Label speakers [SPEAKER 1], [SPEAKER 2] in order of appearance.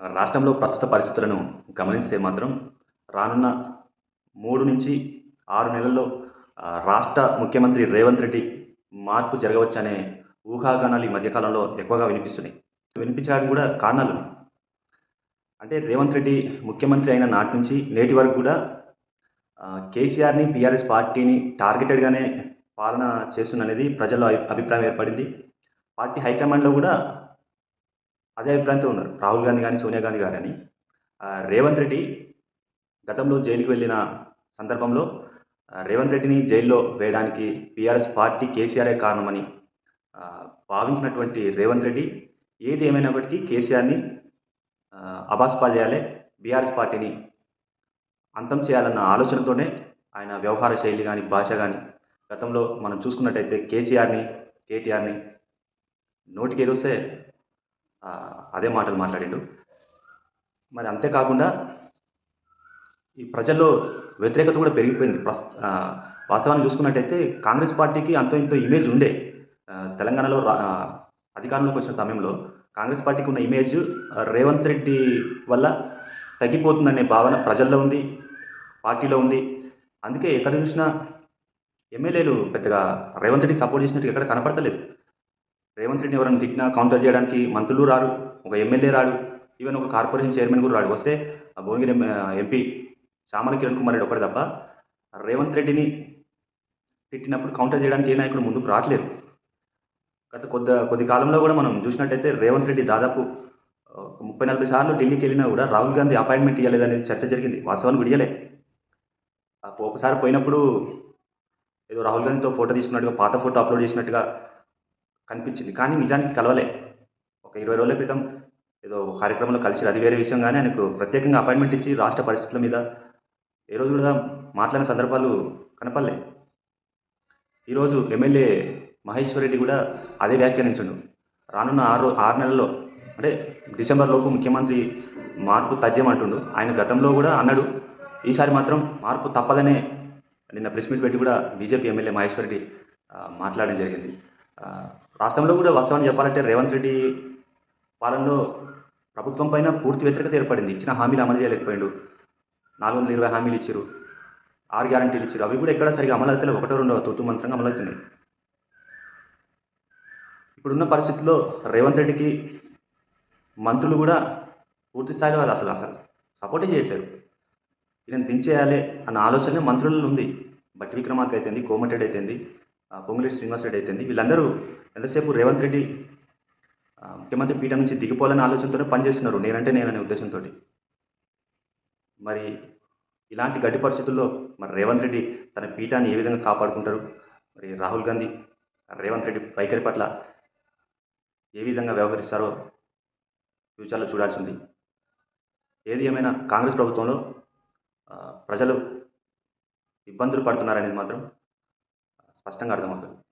[SPEAKER 1] రాష్ట్రంలో ప్రస్తుత పరిస్థితులను గమనిస్తే మాత్రం రానున్న మూడు నుంచి ఆరు నెలల్లో రాష్ట్ర ముఖ్యమంత్రి రేవంత్ రెడ్డి మార్పు జరగవచ్చనే ఊహాగానాలు ఈ మధ్యకాలంలో ఎక్కువగా వినిపిస్తున్నాయి. వినిపించడానికి కూడా కారణాలు అంటే రేవంత్ రెడ్డి ముఖ్యమంత్రి అయిన నాటి నుంచి నేటి వరకు కూడా కేసీఆర్ని బీఆర్ఎస్ పార్టీని టార్గెటెడ్గానే పాలన చేస్తున్నది ప్రజల్లో అభిప్రాయం ఏర్పడింది. పార్టీ హైకమాండ్లో కూడా అదే అభిప్రాయంతో ఉన్నారు. రాహుల్ గాంధీ కానీ సోనియా గాంధీ గారు అని రేవంత్ రెడ్డి గతంలో జైలుకి వెళ్ళిన సందర్భంలో రేవంత్ రెడ్డిని జైల్లో వేయడానికి బీఆర్ఎస్ పార్టీ కేసీఆరే కారణమని భావించినటువంటి రేవంత్ రెడ్డి ఏది ఏమైనప్పటికీ కేసీఆర్ని ఆ, చేయాలి బీఆర్ఎస్ పార్టీని అంతం చేయాలన్న ఆలోచనతోనే ఆయన వ్యవహార శైలి కానీ భాష కానీ గతంలో మనం చూసుకున్నట్టయితే కేసీఆర్ని కేటీఆర్ని నోటికి ఏదొస్తే అదే మాటలు మాట్లాడిండు. మరి అంతేకాకుండా ఈ ప్రజల్లో వ్యతిరేకత కూడా పెరిగిపోయింది. ప్రస్ వాస్తవాన్ని చూసుకున్నట్టయితే కాంగ్రెస్ పార్టీకి అంత ఇంత ఇమేజ్ ఉండే. తెలంగాణలో అధికారంలోకి వచ్చిన సమయంలో కాంగ్రెస్ పార్టీకి ఉన్న ఇమేజ్ రేవంత్ రెడ్డి వల్ల తగ్గిపోతుందనే భావన ప్రజల్లో ఉంది పార్టీలో ఉంది. అందుకే ఎక్కడ చూసినా ఎమ్మెల్యేలు పెద్దగా రేవంత్ రెడ్డికి సపోర్ట్ చేసినట్టు ఎక్కడ కనపడతలేదు. రేవంత్ రెడ్డిని ఎవరైనా తిట్టినా కౌంటర్ చేయడానికి మంత్రులు రారు ఒక ఎమ్మెల్యే రాడు ఈవెన్ ఒక కార్పొరేషన్ చైర్మన్ కూడా రాడు. వస్తే ఆ భువనగిరి ఎంపీ చామల కిరణ్ కుమార్ రెడ్డి ఒకటి తప్ప రేవంత్ రెడ్డిని తిట్టినప్పుడు కౌంటర్ చేయడానికి ఏ నాయకుడు ముందుకు రావట్లేదు గత కొద్ది కొద్ది కాలంలో కూడా మనం చూసినట్టయితే రేవంత్ రెడ్డి దాదాపు ముప్పై నలభై సార్లు ఢిల్లీకి వెళ్ళినా కూడా రాహుల్ గాంధీ అపాయింట్మెంట్ ఇవ్వలేదనేది చర్చ జరిగింది. వాస్తవానికి విడియలే. ఒకసారి పోయినప్పుడు ఏదో రాహుల్ గాంధీతో ఫోటో తీసుకున్నట్టుగా పాత ఫోటో అప్లోడ్ చేసినట్టుగా కనిపించింది. కానీ నిజానికి కలవలే. ఒక ఇరవై రోజుల క్రితం ఏదో కార్యక్రమంలో కలిసి అది వేరే విషయం కానీ ఆయనకు ప్రత్యేకంగా అపాయింట్మెంట్ ఇచ్చి రాష్ట్ర పరిస్థితుల మీద ఏ రోజు కూడా మాట్లాడిన సందర్భాలు కనపడలే. ఈరోజు ఎమ్మెల్యే మహేశ్వర్ రెడ్డి కూడా అదే వ్యాఖ్యానించండు. రానున్న ఆరు ఆరు నెలల్లో అంటే డిసెంబర్ లోపు ముఖ్యమంత్రి మార్పు తథ్యమంటుండు ఆయన గతంలో కూడా అన్నాడు ఈసారి మాత్రం మార్పు తప్పదనే నిన్న ప్రెస్ మీట్ పెట్టి కూడా బీజేపీ ఎమ్మెల్యే మహేశ్వర్ రెడ్డి మాట్లాడడం జరిగింది. రాష్ట్రంలో కూడా వాస్తవాన్ని చెప్పాలంటే రేవంత్ రెడ్డి పాలనలో ప్రభుత్వం పైన పూర్తి వ్యతిరేకత ఏర్పడింది. ఇచ్చిన హామీలు అమలు చేయలేకపోయాడు. నాలుగు వందల ఇరవై హామీలు ఇచ్చారు ఆరు గ్యారంటీలు ఇచ్చారు అవి కూడా ఎక్కడ సరిగా అమలు అవుతలేవు ఒకటో రెండో తొత్తు మంత్రంగా అమలు అవుతున్నాయి ఇప్పుడున్న పరిస్థితుల్లో రేవంత్ రెడ్డికి మంత్రులు కూడా పూర్తి స్థాయిలో అది అసలు అసలు సపోర్టే చేయట్లేదు ఈయన దించేయాలి అన్న ఆలోచన మంత్రులలో ఉంది. బట్టి విక్రమార్క అయితేంది కోమటెడ్ అయితేంది పొంగులేటి శ్రీనివాస్ రెడ్డి అయితేంది. వీళ్ళందరూ ఎంతసేపు రేవంత్ రెడ్డి ముఖ్యమంత్రి పీఠం నుంచి దిగిపోవాలనే ఆలోచనతోనే పనిచేస్తున్నారు నేనంటే నేననే ఉద్దేశంతో మరి ఇలాంటి గట్టి పరిస్థితుల్లో మరి రేవంత్ రెడ్డి తన పీఠాన్ని ఏ విధంగా కాపాడుకుంటారు? మరి రాహుల్ గాంధీ రేవంత్ రెడ్డి వైఖరి పట్ల ఏ విధంగా వ్యవహరిస్తారో ఫ్యూచర్లో చూడాల్సింది. ఏది ఏమైనా కాంగ్రెస్ ప్రభుత్వంలో ప్రజలు ఇబ్బందులు పడుతున్నారనేది మాత్రం స్పష్టంగా అర్థమవుతుంది.